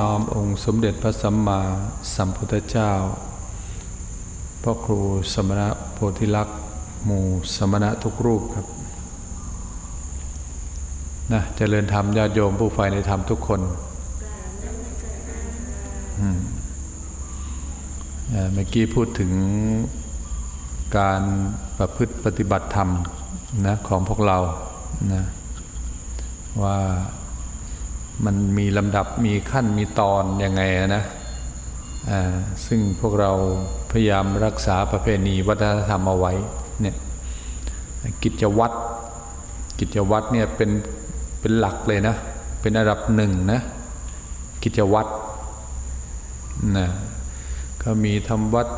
น้อมองค์สมเด็จพระสัมมาสัมพุทธเจ้าพ่อครูสมณะโพธิลักษ์หมู่สมณะทุกรูปครับนะเจริญธรรมญาติโยมผู้ใฝ่ในธรรมทุกคนอืมเอ่อเมื่อกี้พูดถึงการประพฤติปฏิบัติธรรมนะของพวกเรานะว่า มันมีลำดับมีขั้นมีตอนยังไงนะอ่าซึ่งพวกเราพยายามรักษาประเพณีวัฒนธรรมเอาไว้เนี่ยกิจวัตรกิจวัตรเนี่ยเป็นเป็นหลักเลยนะ เป็นอันดับหนึ่งนะกิจวัตรนะก็มีทำวัด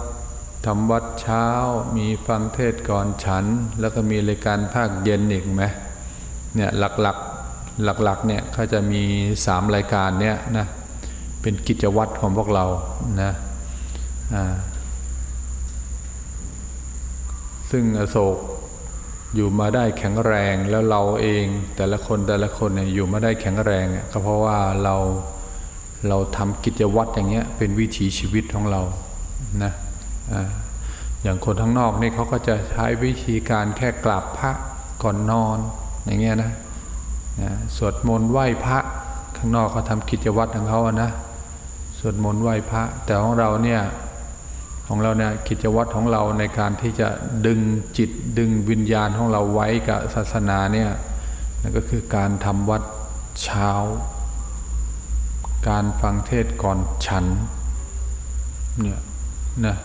ทำวัดเช้า มีฟังเทศก่อนฉัน แล้วก็มีรายการภาคเย็นอีกไหมเนี่ยหลักๆ หลักๆเนี่ยเขาจะมีสามรายการเนี่ยนะเป็นกิจวัตรของพวกเรานะซึ่งอโศกอยู่มาได้แข็งแรงแล้วเราเองแต่ละคนแต่ละคนเนี่ยอยู่มาได้แข็งแรงเนี่ยก็เพราะว่าเราเราทำกิจวัตรอย่างเงี้ยเป็นวิถีชีวิตของเรานะอ่าอย่างคนข้งนอกนี่เขาก็จะใช้วิธีการแค่กราบพระก่อนนอนอย่างเงี้ยนะ สวดมนต์ไหว้พระข้างนอกเขาทำกิจวัตรของเขาอะนะสวดมนต์ไหว้พระ แต่ของเราเนี่ยของเราเนี่ยกิจวัตรของเราในการที่จะดึงจิตดึงวิญญาณของเราไว้กับศาสนาเนี่ยนั่นก็คือการทำวัดเช้า การฟังเทศก่อนฉันเนี่ยนะ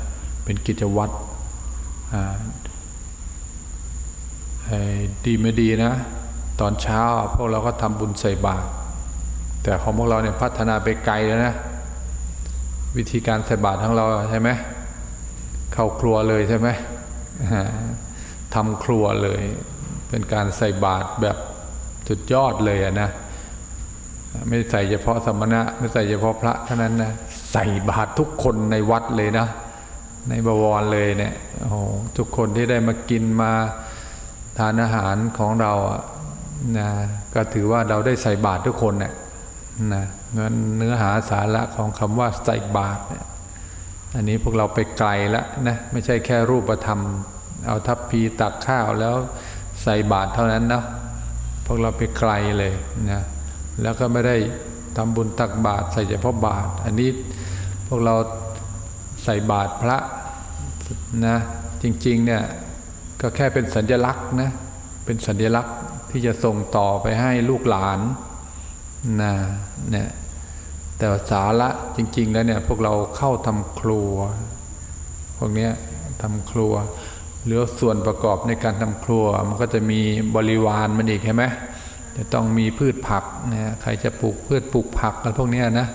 เป็นกิจวัตรดีไม่ดีนะ ตอนเช้าพวกเราก็ทำบุญใส่บาตรแต่ของพวกเราเนี่ยพัฒนาไปไกลแล้วนะ วิธีการใส่บาตรของเราใช่ไหมเข้าครัวเลยใช่ไหมทำครัวเลย เป็นการใส่บาตรแบบสุดยอดเลยอะนะไม่ใส่เฉพาะสมณะ ไม่ใส่เฉพาะพระเท่านั้นนะใส่บาตรทุกคนในวัดเลยนะ ในบวรเลยเนี่ยโอ้ทุกคนที่ได้มากินมาทานอาหารของเราอะ นะก็ถือว่าเราได้ใส่บาตรทุกคนเนี่ยนะงั้นเนื้อหาสาระของคำว่าใส่บาตรเนี่ยอันนี้พวกเราไปไกลแล้วนะไม่ใช่แค่รูปธรรม เอาทัพพีตักข้าวแล้วใส่บาตรเท่านั้นนะพวกเราไปไกลเลยนะแล้วก็ไม่ได้ทำบุญตักบาตรใส่เฉพาะบาตรอันนี้พวกเราใส่บาตรพระนะจริงๆเนี่ยก็แค่เป็นสัญลักษณ์นะเป็นสัญลักษณ์ ที่จะส่งต่อไปให้ลูกหลานนะเนี่ยแต่สาระจริง ๆ แล้วเนี่ยพวกเราเข้าทำครัว พวกนี้ทำครัวหรือส่วนประกอบในการทำครัว มันก็จะมีบริวารมันอีกใช่ไหมจะต้องมีพืชผักนะใครจะปลูกพืชปลูกผักกันพวกนี้นะ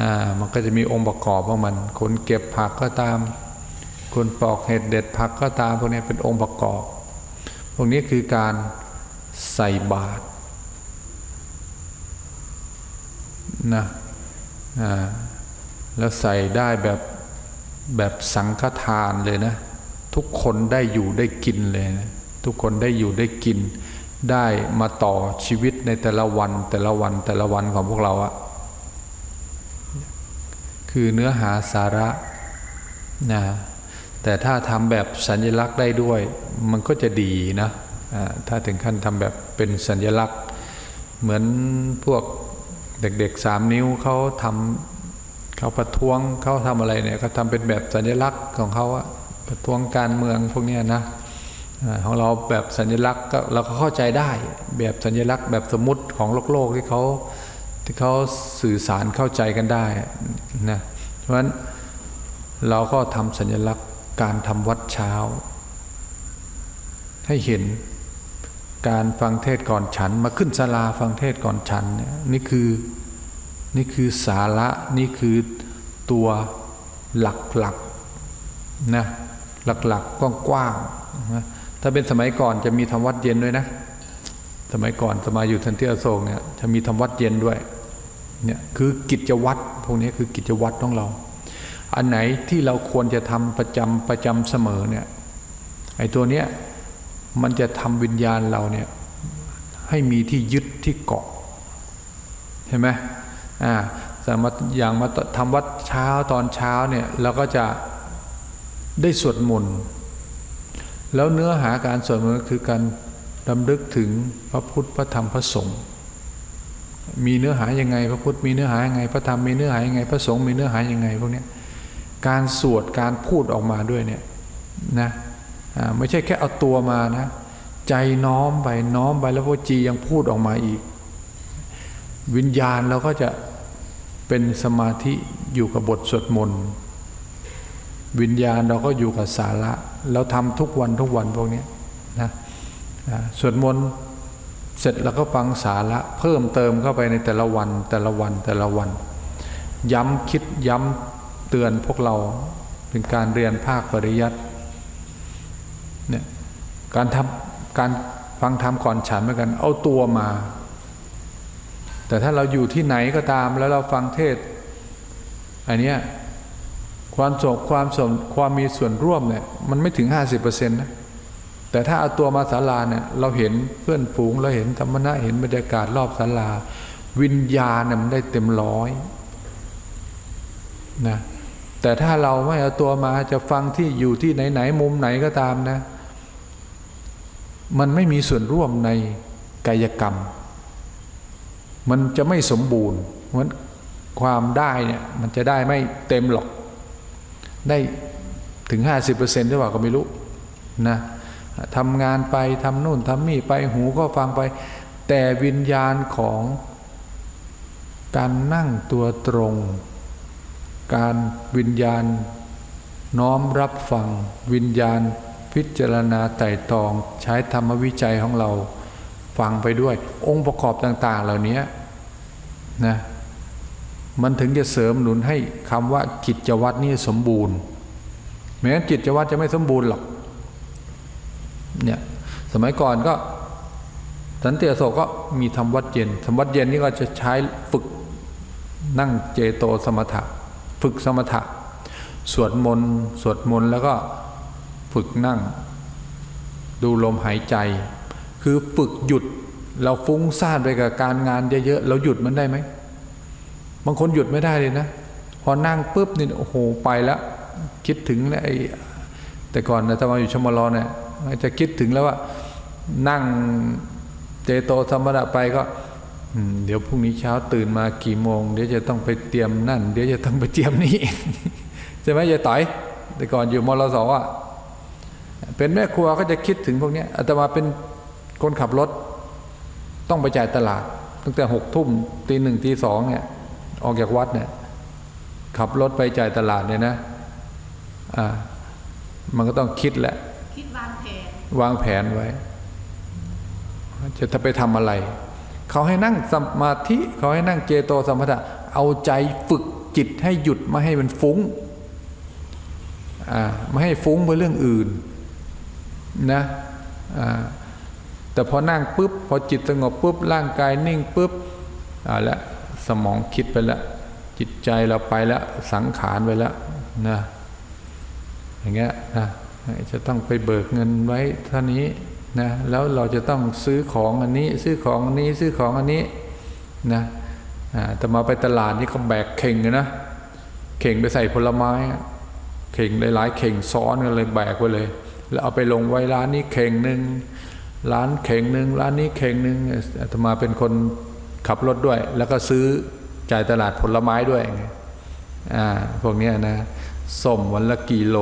อ่ามันก็จะมีองค์ประกอบของมันคนเก็บผักก็ตาม คนปอกเห็ดเด็ดผักก็ตามพวกนี้เป็นองค์ประกอบ พวกนี้คือการ ใส่บาตรนะแล้วใส่ได้แบบแบบสังฆทานเลยนะ ทุกคนได้อยู่ได้กินเลยนะทุกคนได้อยู่ได้กิน ได้มาต่อชีวิตในแต่ละวันแต่ละวันแต่ละวันของพวกเราอะคือเนื้อหาสาระนะแต่ถ้าทำแบบสัญลักษณ์ได้ด้วย มันก็จะดีนะ ถ้าถึงขั้นทำแบบเป็นสัญลักษณ์ เหมือนพวกเด็กๆสามนิ้วเขาทำเขาประท้วงเขาทำอะไรเนี่ยเขาทำเป็นแบบสัญลักษณ์ของเขาอะประท้วงการเมืองพวกนี้นะของเราแบบสัญลักษณ์ก็เราก็เข้าใจได้แบบสัญลักษณ์แบบสมมติของโลกโลกที่เขาที่เขาสื่อสารเข้าใจกันได้นะเพราะฉะนั้นเราก็ทำสัญลักษณ์การทำวัดเช้า ให้เห็น การฟังเทศก่อนฉัน มาขึ้นศาลาฟังเทศก่อนฉันเนี่ยนี่คือนี่คือสาระนี่คือตัวหลักๆนะหลักๆกว้างๆถ้าเป็นสมัยก่อนจะมีทำวัดเย็นด้วยนะ สมัยก่อนสมัยอยู่ทันเทียโศกเนี่ยจะมีทำวัดเย็นด้วยเนี่ยคือกิจวัตรพวกนี้คือกิจวัตรของเรา อันไหนที่เราควรจะทำประจำประจำเสมอเนี่ยไอ้ตัวเนี้ย มันจะทำวิญญาณเราเนี่ยให้มีที่ยึดที่เกาะใช่ไหมอ่าสมมติอย่างมาทำวัดเช้าตอนเช้าเนี่ยเราก็จะได้สวดมนต์แล้วเนื้อหาการสวดมนต์ก็คือการดำลึกถึงพระพุทธพระธรรมพระสงฆ์มีเนื้อหายังไง พระพุทธมีเนื้อหายังไง พระธรรมมีเนื้อหายังไง พระสงฆ์มีเนื้อหายังไงพวกนี้การสวดการพูดออกมาด้วยเนี่ยนะ ไม่ใช่แค่เอาตัวมานะ ใจน้อมไปน้อมไปแล้วพระจียังพูดออกมาอีก วิญญาณเราก็จะเป็นสมาธิอยู่กับบทสวดมนต์วิญญาณเราก็อยู่กับสาระเราทำทุกวันทุกวันพวกนี้นะสวดมนต์เสร็จแล้วก็ฟังสาระเพิ่มเติมเข้าไปในแต่ละวันแต่ละวันแต่ละวัน ย้ำคิดย้ำเตือนพวกเราเป็นการเรียนภาคปริยัติ การทำการฟังธรรมก่อนฉันเหมือนกัน เอาตัวมา แต่ถ้าเราอยู่ที่ไหนก็ตามแล้วเราฟังเทศอันเนี้ยความสมความสมความมีส่วนร่วมเนี่ยมันไม่ถึง 50%นะแต่ถ้าเอาตัวมาศาลาเนี่ยเราเห็นเพื่อนฝูงเราเห็นธรรมะเห็นบรรยากาศรอบศาลา วิญญาณเนี่ยมันได้เต็มร้อยนะแต่ถ้าเราไม่เอาตัวมาจะฟังที่อยู่ที่ไหนๆมุมไหนก็ตามนะ มันไม่มีส่วนร่วมในกายกรรม มันจะไม่สมบูรณ์เพราะความได้เนี่ยมันจะได้ไม่เต็มหรอก ได้ถึง 50%หรือเปล่าก็ไม่รู้นะทำงานไปทำนู่นทำนี่ไปหูก็ฟังไป แต่วิญญาณของการนั่งตัวตรง การวิญญาณน้อมรับฟังวิญญาณ พิจารณาไต่ตองใช้ธรรมวิจัยของเราฟังไปด้วย องค์ประกอบต่าง ๆ เหล่านี้นะมันถึงจะเสริมหนุนให้คำว่ากิจวัตรนี่สมบูรณ์ แม้กิจวัตรจะไม่สมบูรณ์หรอกเนี่ยสมัยก่อนก็สันเติอโศกก็มีทำวัดเย็นทำวัดเย็นนี่ก็จะใช้ฝึกนั่งเจโตสมถะ ฝึกสมถะ สวดมนต์สวดมนต์แล้วก็ ฝึกนั่ง ดูลมหายใจ คือฝึกหยุดเราฟุ้งซ่านไปกับการงานเยอะๆเราหยุดมันได้ไหมบางคนหยุดไม่ได้เลยนะ พอนั่งปุ๊บนี่โอ้โหไปแล้ว คิดถึงไอ้แต่ก่อนนะตมาอยู่ชมรอเนี่ยจะคิดถึงแล้วว่า นั่งเจโตธรรมดาไปก็เดี๋ยวพรุ่งนี้เช้าตื่นมากี่โมง เดี๋ยวจะต้องไปเตรียมนั่น เดี๋ยวจะต้องไปเตรียมนี่ใช่ไหมยายต่อย แต่ก่อนอยู่มรสอะ เป็นแม่ครัวก็จะคิดถึงพวกนี้อาตมาเป็นคนขับรถ ต้องไปจ่ายตลาด ตั้งแต่หกทุ่มตีหนึ่งตีสองเนี่ยออกจากวัดเนี่ยขับรถไปจ่ายตลาดเนี่ยนะอ่ามันก็ต้องคิดแหละคิดวางแผนวางแผนไว้ จะถ้าไปทำอะไร เขาให้นั่งสมาธิเขาให้นั่งเจโตสัมปทะเอาใจฝึกจิตให้หยุดไม่ให้มันฟุ้งอ่าไม่ให้ฟุ้งไปเรื่องอื่น นะแต่พอนั่งปุ๊บพอจิตสงบปุ๊บร่างกายนิ่งปุ๊บอ่าล้วสมองคิดไปล้วจิตใจเราไปล้วสังขารไปล้วนะอย่างเงี้ยนะจะต้องไปเบิกเงินไว้เท่านี้นะแล้วเราจะต้องซื้อของอันนี้ ซื้อของอันนี้ซื้อของอันนี้นะแต่มาไปตลาดนี่เขาแบกเข่งเลยนะเข่งไปใส่ผลไม้เข่งหลายๆเข่งซ้อนกันเลยแบกไปเลย แล้วเอาไปลงไว้ร้านนี้เข่งหนึ่งร้านเข่งหนึ่งร้านนี้เข่งหนึ่งอาตมาเป็นคนขับรถด้วย แล้วก็ซื้อจ่ายตลาดผลไม้ด้วยอ่าพวกนี้นะส้มวันละกิโล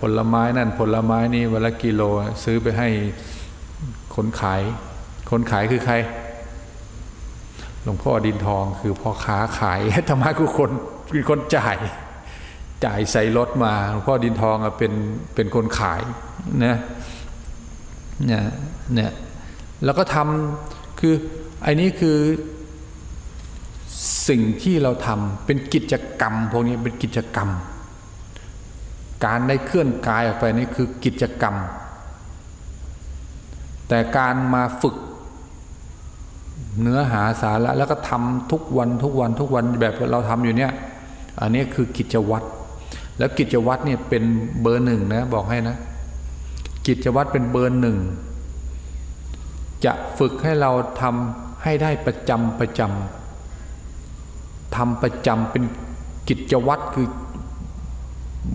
ผลไม้นั่นผลไม้นี่วันละกิโลซื้อไปให้คนขาย คนขายคือใคร หลวงพ่อดินทองคือพ่อค้าขายธรรมะคือคนคือคนจ่าย จ่ายใส่รถมาหลวงพ่อดินทองเป็นเป็นคนขายนะเนี่ยเนี่ยแล้วก็ทำคือไอ้นี้คือสิ่งที่เราทำเป็นกิจกรรมพวกนี้เป็นกิจกรรม การได้เคลื่อนกายออกไปนี่คือกิจกรรม แต่การมาฝึกเนื้อหาสาระแล้วก็ทำทุกวันทุกวันทุกวันแบบเราทำอยู่เนี่ยอันนี้คือกิจวัตร แล้วกิจวัตรเนี่ยเป็นเบอร์หนึ่งนะบอกให้นะ กิจวัตรเป็นเบอร์หนึ่งจะฝึกให้เราทำให้ได้ประจำประจทำประจำเป็นกิจวัตรคือ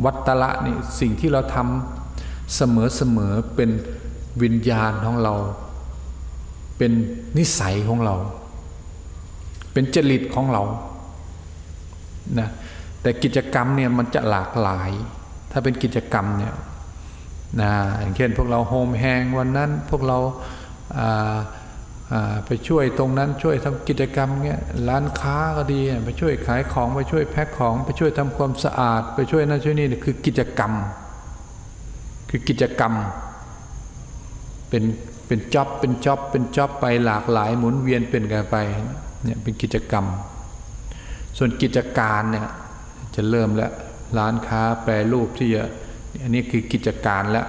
วัตละนี่สิ่งที่เราทำเสมอเสมอเป็นวิญญาณของเรา เป็นนิสัยของเรา เป็นจริตของเรานะ แต่กิจกรรมเนี่ยมันจะหลากหลาย ถ้าเป็นกิจกรรมเนี่ยนะอย่างเช่นพวกเราโฮมแฮงวันนั้นพวกเราาาไปช่วยตรงนั้นช่วยทำกิจกรรมเงี้ยร้านค้าก็ดีไปช่วยขายของไปช่วยแพ็คของไปช่วยทำความสะอาด ไปช่วยนั่นช่วยนี่คือกิจกรรม คือกิจกรรม เป็นเป็นจ็อบเป็นจ็อบเป็นจ็อบไปหลากหลายหมุนเวียนเป็นกันไปเนี่ยเป็นกิจกรรม ส่วนกิจการเนี่ย จะเริ่มแล้วร้านค้าแปรรูปที่จะอันนี้คือกิจการแล้ว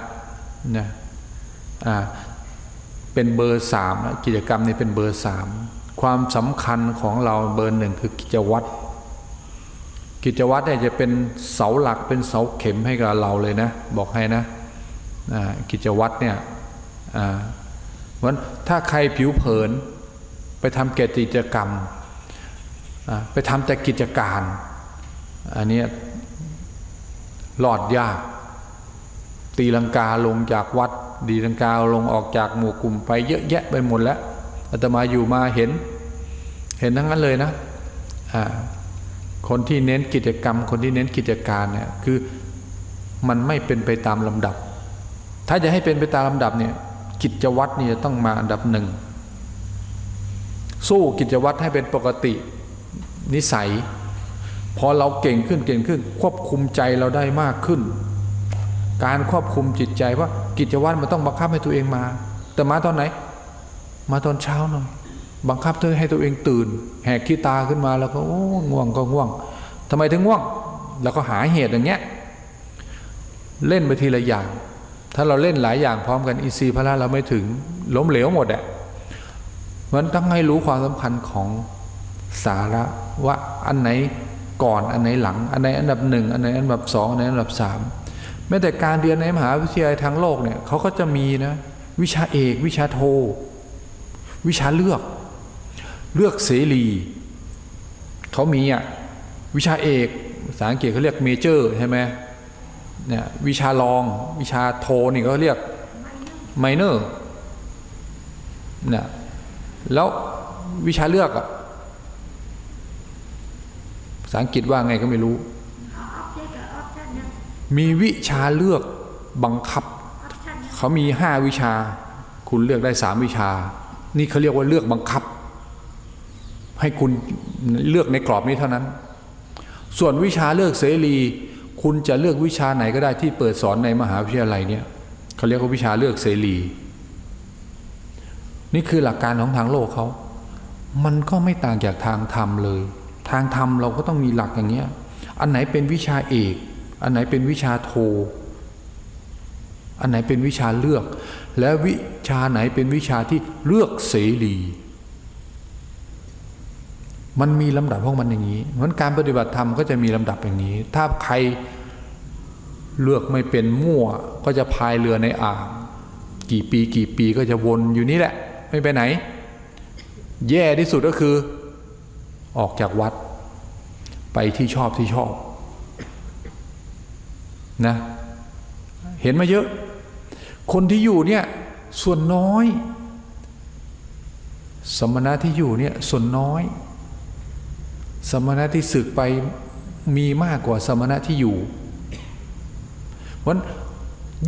นะอ่าเป็นเบอร์สามแล้วกิจกรรมนี้เป็นเบอร์สามความสำคัญของเราเบอร์หนึ่งคือกิจวัตรกิจวัตรเนี่ยจะเป็นเสาหลักเป็นเสาเข็มให้กับเราเลยนะ บอกให้นะอ่ากิจวัตรเนี่ยอ่าเพราะฉะนั้นถ้าใครผิวเผินไปทำกิจกรรม ไปทำแต่กิจการ อันนี้หลอดยาก ตีลังกาลงจากวัด ดีลังกาลงออกจากหมู่กลุ่มไปเยอะแยะไปหมดแล้วอาตมาอยู่มาเห็น เห็นทั้งนั้นเลยนะะคนที่เน้นกิจกรรม คนที่เน้นกิจการเนี่ยคือมันไม่เป็นไปตามลำดับ ถ้าจะให้เป็นไปตามลำดับเนี่ยกิจวัตรนี่จะต้องมาอันดับหนึ่งสู้กิจวัตรให้เป็นปกตินิสัย พอเราเก่งขึ้นเก่งขึ้น ควบคุมใจเราได้มากขึ้น การควบคุมจิตใจว่ากิจวัตรมันต้องบังคับให้ตัวเองมา แต่มาตอนไหน มาตอนเช้าหน่อยบังคับเธอให้ตัวเองตื่น แหกขี้ตาขึ้นมาแล้วก็โอ้ง่วงก็ง่วงทำไมถึงง่วง แล้วก็หาเหตุอย่างเงี้ยเล่นไปทีละอย่าง ถ้าเราเล่นหลายอย่างพร้อมกันอีซีพละเราไม่ถึงล้มเหลวหมดอะมันต้องให้รู้ความสำคัญของสาระว่าอันไหน ก่อนอันไหนหลัง อันไหนอันดับหนึ่งอันไหนอันดับสองอันไหนอันดับสามแม้แต่การเรียนในมหาวิทยาลัยทางโลกเนี่ยเขาก็จะมีนะวิชาเอก วิชาโท วิชาเลือก เลือกเสรีเขามีอะวิชาเอกภาษาอังกฤษเขาเรียกเมเจอร์ใช่ไหมเนี่ยวิชารองวิชาโทนี่เขาเรียกไมเนอร์เนี่ยแล้ววิชาเลือกอะ ภาษาอังกฤษว่าไงก็ไม่รู้ มีวิชาเลือกบังคับ เขามีห้าวิชา คุณเลือกได้สามวิชา นี่เขาเรียกว่าเลือกบังคับ ให้คุณเลือกในกรอบนี้เท่านั้น ส่วนวิชาเลือกเสรี คุณจะเลือกวิชาไหนก็ได้ที่เปิดสอนในมหาวิทยาลัยเนี่ยเขาเรียกว่าวิชาเลือกเสรี นี่คือหลักการของทางโลกเขา มันก็ไม่ต่างจากทางธรรมเลย ทางธรรมเราก็ต้องมีหลักอย่างเงี้ย อันไหนเป็นวิชาเอก อันไหนเป็นวิชาโท อันไหนเป็นวิชาเลือก และวิชาไหนเป็นวิชาที่เลือกเสรี มันมีลำดับของมันอย่างนี้เพราะการปฏิบัติธรรมก็จะมีลำดับอย่างนี้ ถ้าใครเลือกไม่เป็นมั่วก็จะพายเรือในอ่างกี่ปีกี่ปีก็จะวนอยู่นี่แหละ ไม่ไปไหน แย่ที่สุดก็คือ ออกจากวัด ไปที่ชอบที่ชอบนะเห็นมาเยอะ คนที่อยู่เนี่ยส่วนน้อย สมณะที่อยู่เนี่ยส่วนน้อย สมณะที่ศึกไปมีมากกว่าสมณะที่อยู่เพราะ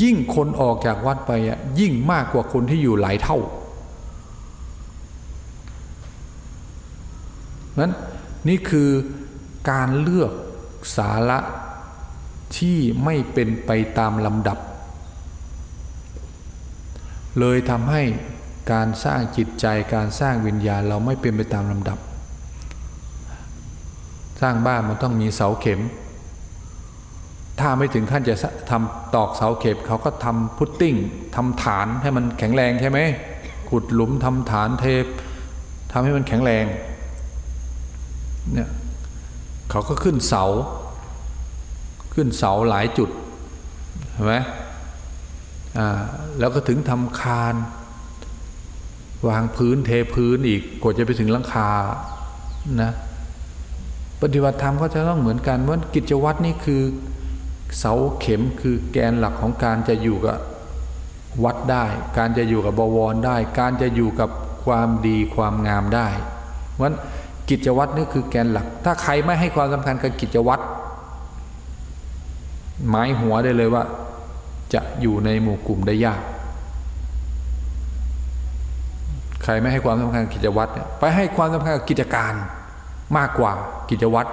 ยิ่งคนออกจากวัดไปอะยิ่งมากกว่าคนที่อยู่หลายเท่า นั้นนี่คือการเลือกสาระที่ไม่เป็นไปตามลำดับ เลยทำให้การสร้างจิตใจการสร้างวิญญาณเราไม่เป็นไปตามลำดับ สร้างบ้านมันต้องมีเสาเข็ม ถ้าไม่ถึงขั้นจะทำตอกเสาเข็มเขาก็ทำพุตติ้งทำฐานให้มันแข็งแรงใช่ไหมขุดหลุมทำฐานเทปทำให้มันแข็งแรง เนี่ยเขาก็ขึ้นเสา ขึ้นเสาหลายจุดเห็นไหมอ่าแล้วก็ถึงทำคาน วางพื้นเทพื้นอีกกว่าจะไปถึงหลังคานะปฏิบัติธรรมก็จะต้องเหมือนกันว่ากิจวัตรนี่คือเสาเข็มคือแกนหลักของการจะอยู่กับวัดได้ การจะอยู่กับบวรได้ การจะอยู่กับความดีความงามได้เพราะฉะนั้น กิจวัตรนี่คือแกนหลัก ถ้าใครไม่ให้ความสำคัญกับกิจวัตรหมายหัวได้เลยว่า จะอยู่ในหมู่กลุ่มได้ยาก ใครไม่ให้ความสำคัญกิจวัตรไปให้ความสำคัญกับกิจการมากกว่ากิจวัตร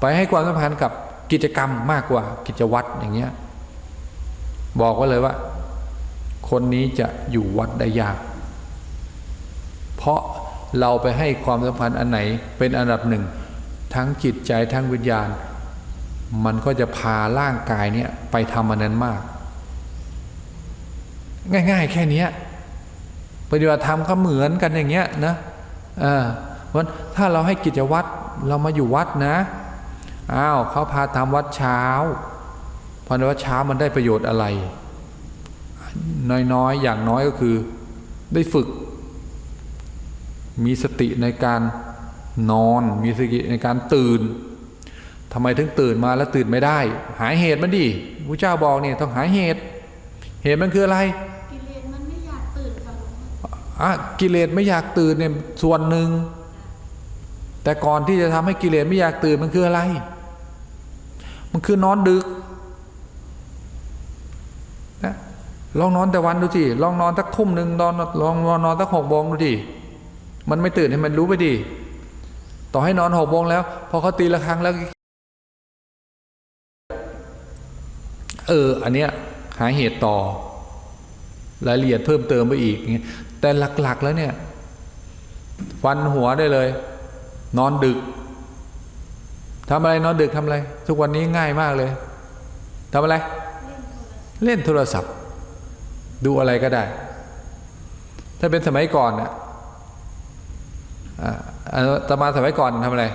ไปให้ความสำคัญกับกิจกรรมมากกว่ากิจวัตรอย่างเงี้ยบอกไว้เลยว่า คนนี้จะอยู่วัดได้ยาก เพราะ เราไปให้ความสัมพันธ์อันไหนเป็นอันดับหนึ่ง ทั้งจิตใจทั้งวิญญาณ มันก็จะพาร่างกายเนี่ยไปทำอันนั้นมาก ง่าย ๆ แค่นี้ปฏิบัติธรรมก็เหมือนกันอย่างเงี้ยนะเออเพราะถ้าเราให้กิจวัตรเรามาอยู่วัดนะอ้าวเขาพาทำวัดเช้าพอในวัดเช้ามันได้ประโยชน์อะไร น้อยๆ อย่างน้อยก็คือ ได้ฝึก มีสติในการนอน มีสติในการตื่นทำไมถึงตื่นมาแล้วตื่นไม่ได้ หาเหตุมันดิพระเจ้าบอกเนี่ยต้องหาเหตุ เหตุมันคืออะไรกิเลสมันไม่อยากตื่นค่ะหลวงพ่ออะกิเลสไม่อยากตื่นเนี่ยส่วนหนึ่งแต่ก่อนที่จะทำให้กิเลสไม่อยากตื่นมันคืออะไร มันคือนอนดึกนะลองนอนแต่วันดูสิลองนอนสักทุ่มหนึ่งนอนลองนอนนอนสักหกโมงดูดิ มันไม่ตื่นให้มันรู้ไปดิต่อให้นอนหกโมงแล้ว พอเขาตีละครั้งแล้ว เออ อันเนี้ยหาเหตุต่อ รายละเอียดเพิ่มเติมไปอีกอย่างนี้แต่หลัก ๆ แล้วเนี่ย ฟันหัวได้เลย นอนดึกทำอะไรนอนดึกทำอะไร ทุกวันนี้ง่ายมากเลยทำอะไร เล่นโทรศัพท์ ดูอะไรก็ได้ ถ้าเป็นสมัยก่อนเนี่ย ตมาสมัยก่อนทำอะไร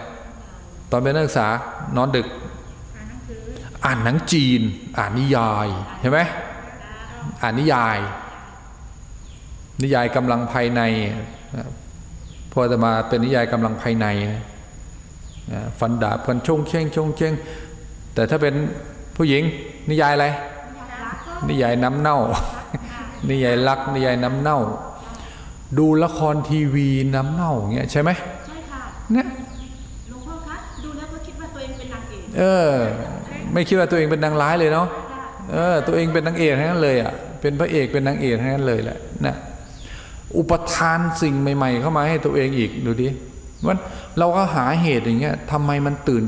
ตอนเป็นนักศึกษานอนดึก อ่านหนังจีน อ่านนิยายเห็นไหมอ่านนิยาย นิยายกำลังภายในพอจะมาเป็นนิยายกำลังภายในนะฟันดาบกันชงเชงชงเชงแต่ถ้าเป็นผู้หญิงนิยายอะไร นิยายน้ำเน่า นิยายรักนิยายน้ำเน่า ดูละครทีวีน้ำเน่าอย่างเงี้ยใช่ไหมใช่ค่ะเนี่ยหลวงพ่อคะดูแล้วก็คิดว่าตัวเองเป็นนางเอกเออ ไม่คิดว่าตัวเองเป็นนางร้ายเลยเนาะเออตัวเองเป็นนางเอกทั้งนั้นเลยอะเป็นพระเอกเป็นนางเอกทั้งนั้นเลยแหละนะอุปทานสิ่งใหม่ ๆ เข้ามาให้ตัวเองอีกดูดิมันเราก็หาเหตุอย่างเงี้ยทำไมมันตื่น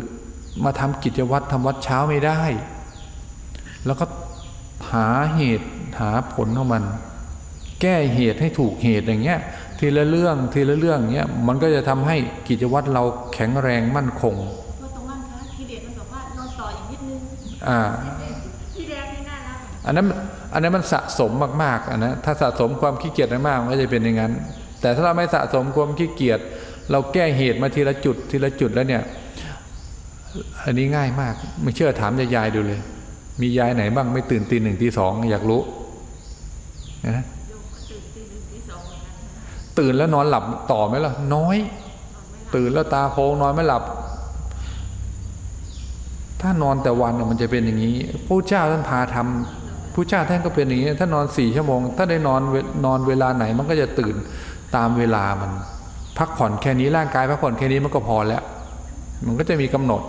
มาทำกิจวัตรทำวัดเช้าไม่ได้ แล้วก็หาเหตุหาผลของมัน แก้เหตุให้ถูกเหตุอย่างเงี้ยทีละเรื่องทีละเรื่องเงี้ยมันก็จะทำให้กิจวัตรเราแข็งแรงมั่นคงเพราะตรงนั้นคะกิเลสมันบอกว่านอนต่ออีกนิดนึงอ่าพี่แดงนี่น่ารักอันนั้นอันนั้นมันสะสมมากๆอันนะถ้าสะสมความขี้เกียจมากๆมันก็จะเป็นอย่างนั้น แต่ถ้าเราไม่สะสมความขี้เกียจเราแก้เหตุมาทีละจุดทีละจุดแล้วเนี่ย อันนี้ง่ายมาก ไม่เชื่อถามยายๆดูเลย มียายไหนบ้างไม่ตื่นตีหนึ่งตีสองอยากรู้นะ ตื่นแล้วนอนหลับต่อไหมล่ะ น้อย ตื่นแล้วตาโพงนอนไม่หลับ ถ้านอนแต่วันมันจะเป็นอย่างนี้พระเจ้าท่านพาทำพระเจ้าท่านก็เป็นอย่างนี้ถ้านอนสี่ชั่วโมง ถ้าได้นอนนอนเวลาไหนมันก็จะตื่นตามเวลามัน พักผ่อนแค่นี้ร่างกายพักผ่อนแค่นี้มันก็พอแล้ว มันก็จะมีกำหนด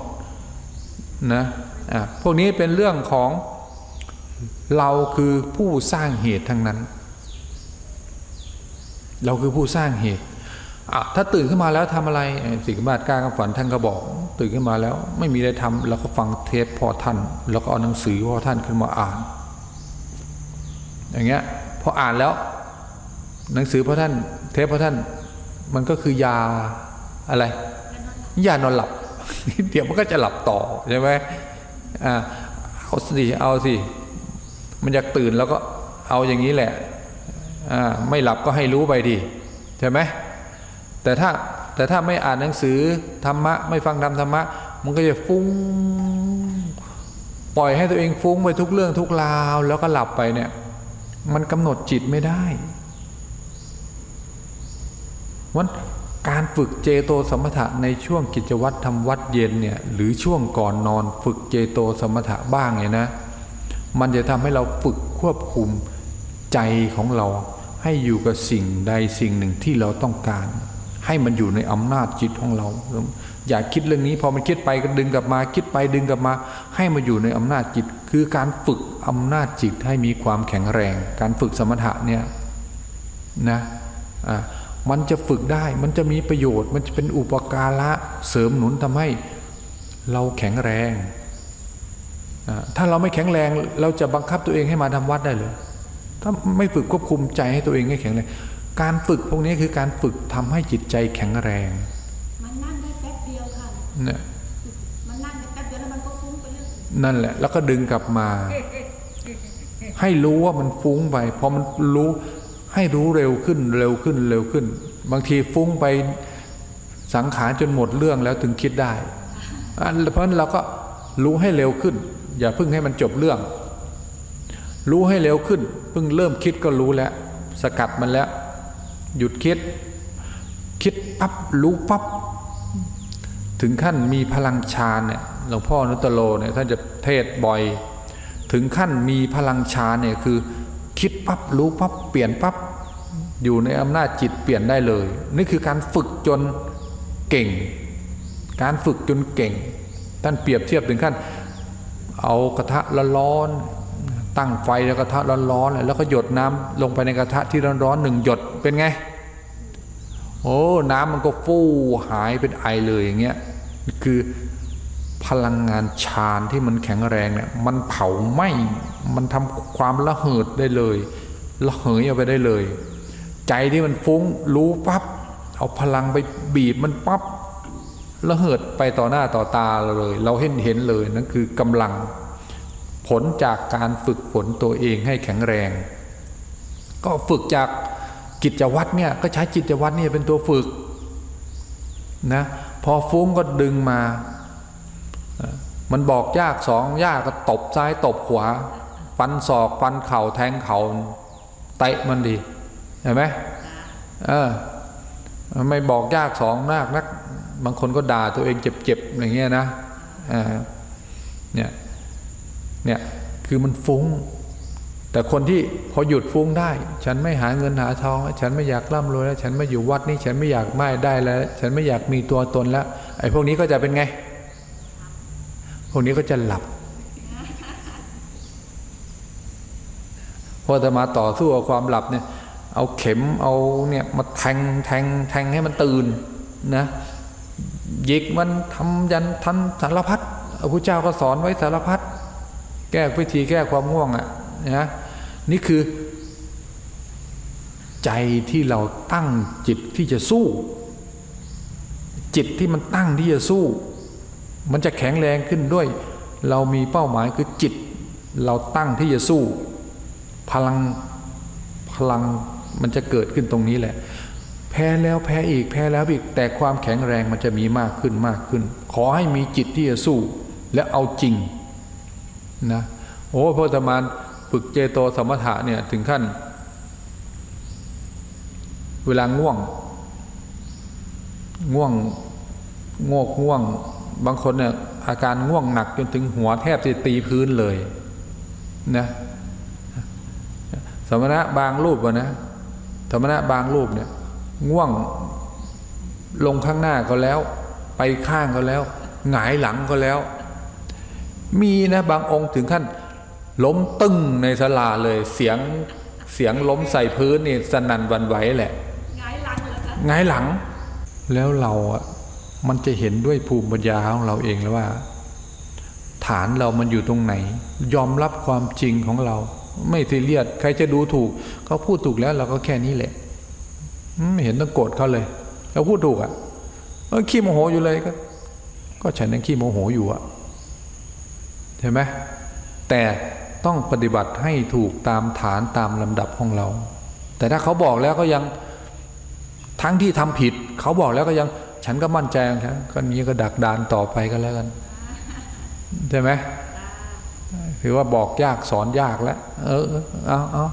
นะอะพวกนี้เป็นเรื่องของเราคือผู้สร้างเหตุทั้งนั้น เราคือผู้สร้างเหตุถ้าตื่นขึ้นมาแล้วทำอะไรสิ่งบาดกล้ากับฝันท่านก็บอก ตื่นขึ้นมาแล้ว ไม่มีอะไรทำเราก็ฟังเทปพ่อท่าน แล้วก็เอาหนังสือพ่อท่านขึ้นมาอ่าน อย่างเงี้ยพออ่านแล้ว หนังสือพ่อท่าน เทปพ่อท่าน มันก็คือยาอะไรยานอนหลับเดี๋ยวมันก็จะหลับต่อใช่ไหมอ่าเอาสิเอาสิมันอยากตื่นแล้วก็เอาอย่างนี้แหละ ไม่หลับก็ให้รู้ไปดิใช่ไหมแต่ถ้าแต่ถ้าไม่อ่านหนังสือธรรมะไม่ฟังธรรมธรรมะมันก็จะฟุ้งปล่อยให้ตัวเองฟุ้งไปทุกเรื่องทุกราวแล้วก็หลับไปเนี่ยมันกำหนดจิตไม่ได้วันการฝึกเจโตสมถะในช่วงกิจวัตรทำวัดเย็นเนี่ยหรือช่วงก่อนนอนฝึกเจโตสมถะบ้างเนี่ยนะ มันจะทำให้เราฝึกควบคุมใจของเรา ให้อยู่กับสิ่งใดสิ่งหนึ่งที่เราต้องการ ให้มันอยู่ในอำนาจจิตของเรา อย่าคิดเรื่องนี้พอมันคิดไปก็ดึงกลับมา คิดไปดึงกลับมา ให้มาอยู่ในอำนาจจิต คือการฝึกอำนาจจิตให้มีความแข็งแรง การฝึกสมถะเนี่ยนะะมันจะฝึกได้มันจะมีประโยชน์ มันจะเป็นอุปการะเสริมหนุนทำให้เราแข็งแรง ถ้าเราไม่แข็งแรงเราจะบังคับตัวเองให้มาทำวัดได้เลย ถ้าไม่ฝึกควบคุมใจให้ตัวเองให้แข็งแรงการฝึกพวกนี้คือการฝึกทำให้จิตใจแข็งแรง มันนั่งได้แป๊บเดียวค่ะเนี่ยมันนั่งได้แป๊บเดียวแล้วมันก็ฟุ้งไปเรื่อยนั่นแหละ แล้วก็ดึงกลับมา ให้รู้ว่ามันฟุ้งไปพอมันรู้ให้รู้เร็วขึ้นเร็วขึ้นเร็วขึ้น บางทีฟุ้งไปสังขารจนหมดเรื่องแล้วถึงคิดได้อันเพราะฉะนั้นเราก็รู้ให้เร็วขึ้น อย่าเพิ่งให้มันจบเรื่อง รู้ให้เร็วขึ้น เพิ่งเริ่มคิดก็รู้แล้ว สกัดมันแล้ว หยุดคิด คิดปั๊บรู้ปั๊บถึงขั้นมีพลังฌานเนี่ยหลวงพ่อนุตโลเนี่ยท่านจะเทศบ่อย ถึงขั้นมีพลังฌานเนี่ยคือ คิดปั๊บรู้ปั๊บเปลี่ยนปั๊บอยู่ในอำนาจจิตเปลี่ยนได้เลย นี่คือการฝึกจนเก่ง การฝึกจนเก่ง ท่านเปรียบเทียบถึงขั้น เอากระทะละร้อน ตั้งไฟแล้วกระทะร้อนๆแล้วก็หยดน้ำลงไปในกระทะที่ร้อนๆหนึ่งหยดเป็นไง โอ้น้ำมันก็ฟูหายเป็นไอเลยอย่างเงี้ยคือพลังงานฌานที่มันแข็งแรงเนี่ยมันเผาไหม้มันทำความระเหิดได้เลยระเหยเอาไปได้เลย ใจที่มันฟุ้งรู้ปั๊บเอาพลังไปบีบมันปั๊บระเหิดไปต่อหน้าต่อตาเราเลย เราเห็นเห็นเลยนั่นคือกำลัง ผลจากการฝึกฝนตัวเองให้แข็งแรง ก็ฝึกจากกิจวัตรเนี่ยก็ใช้กิจวัตรเนี่ยเป็นตัวฝึกนะพอฟุ้งก็ดึงมา มันบอกยากสองยากก็ตบซ้ายตบขวา ฟันศอกฟันเข่าแทงเข่าเตะมันดีเห็นไหมเออไม่บอกยากสองมากนัก บางคนก็ด่าตัวเองเจ็บๆอย่างเงี้ยนะเนี่ย เนี่ยคือมันฟุ้ง แต่คนที่พอหยุดฟุ้งได้ ฉันไม่หาเงินหาทองฉันไม่อยากร่ำรวยแล้วฉันไม่อยู่วัดนี้ฉันไม่อยากไม่ได้แล้ว ฉันไม่อยากมีตัวตนแล้วไอ้พวกนี้ก็จะเป็นไง พวกนี้ก็จะหลับพอจะมาต่อสู้กับความหลับเนี่ย เอาเข็มเอาเนี่ยมาแทงแทงแทงให้มันตื่นนะหยิกมันทำยันทันสารพัดพระพุทธเจ้าก็สอนไว้สารพัด แก้วิธีแก้ความง่วงอะ่ะนะนี่คือ ใจที่เราตั้งจิตที่จะสู้ จิตที่มันตั้งที่จะสู้ มันจะแข็งแรงขึ้นด้วย เรามีเป้าหมายคือจิต เราตั้งที่จะสู้ พลังพลังมันจะเกิดขึ้นตรงนี้แหละ แพ้แล้วแพ้อีกแพ้แล้วอีกแต่ความแข็งแรงมันจะมีมากขึ้นมากขึ้น ขอให้มีจิตที่จะสู้ และเอาจริง นะโอ้พระธรรมานฝึกเจโตสมถะเนี่ยถึงขั้น เวลาง่วง ง่วงงวกง่วง บางคนเนี่ยอาการง่วงหนักจนถึงหัวแทบจะตีพื้นเลยนะสมณะบางรูปอะนะสมณะบางรูปเนี่ย ง่วงลงข้างหน้าก็แล้ว ไปข้างก็แล้ว หงายหลังก็แล้ว มีนะบางองค์ถึงขั้นล้มตึ้งในศาลาเลยเสียงเสียงล้มใส่พื้นนี่สนั่นหวันไหวแหละหงายหลังเหรอคะหงายหลัง แล้วเราอะมันจะเห็นด้วยภูมิปัญญาของเราเองแล้วว่า ฐานเรามันอยู่ตรงไหน ยอมรับความจริงของเรา ไม่ซีเรียสใครจะดูถูกเขาพูดถูกแล้วเราก็แค่นี้แหละอืมไม่เห็นต้องโกรธเขาเลยเราพูดถูกอะเออขี้โมโหอยู่เลยก็ ก็ฉันยังขี้โมโหอยู่อะ ใช่ไหมแต่ต้องปฏิบัติให้ถูกตามฐานตามลำดับของเรา แต่ถ้าเขาบอกแล้วก็ยังทั้งที่ทำผิด เขาบอกแล้วก็ยังฉันก็มั่นใจของฉันก็นี้ก็ดักดานต่อไปก็แล้วกันใช่ไหมถือว่าบอกยากสอนยากแล้ว เออเออเอาเอา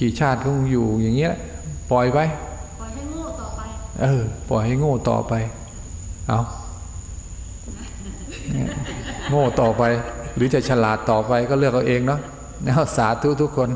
กี่ชาติก็คงอยู่อย่างเงี้ยแหละปล่อยไปปล่อยให้โง่ต่อไป เออ ปล่อยให้โง่ต่อไป เอา โง่ต่อไป หรือจะฉลาดต่อไปก็เลือกเอาเองเนาะเอาสาธุทุกคน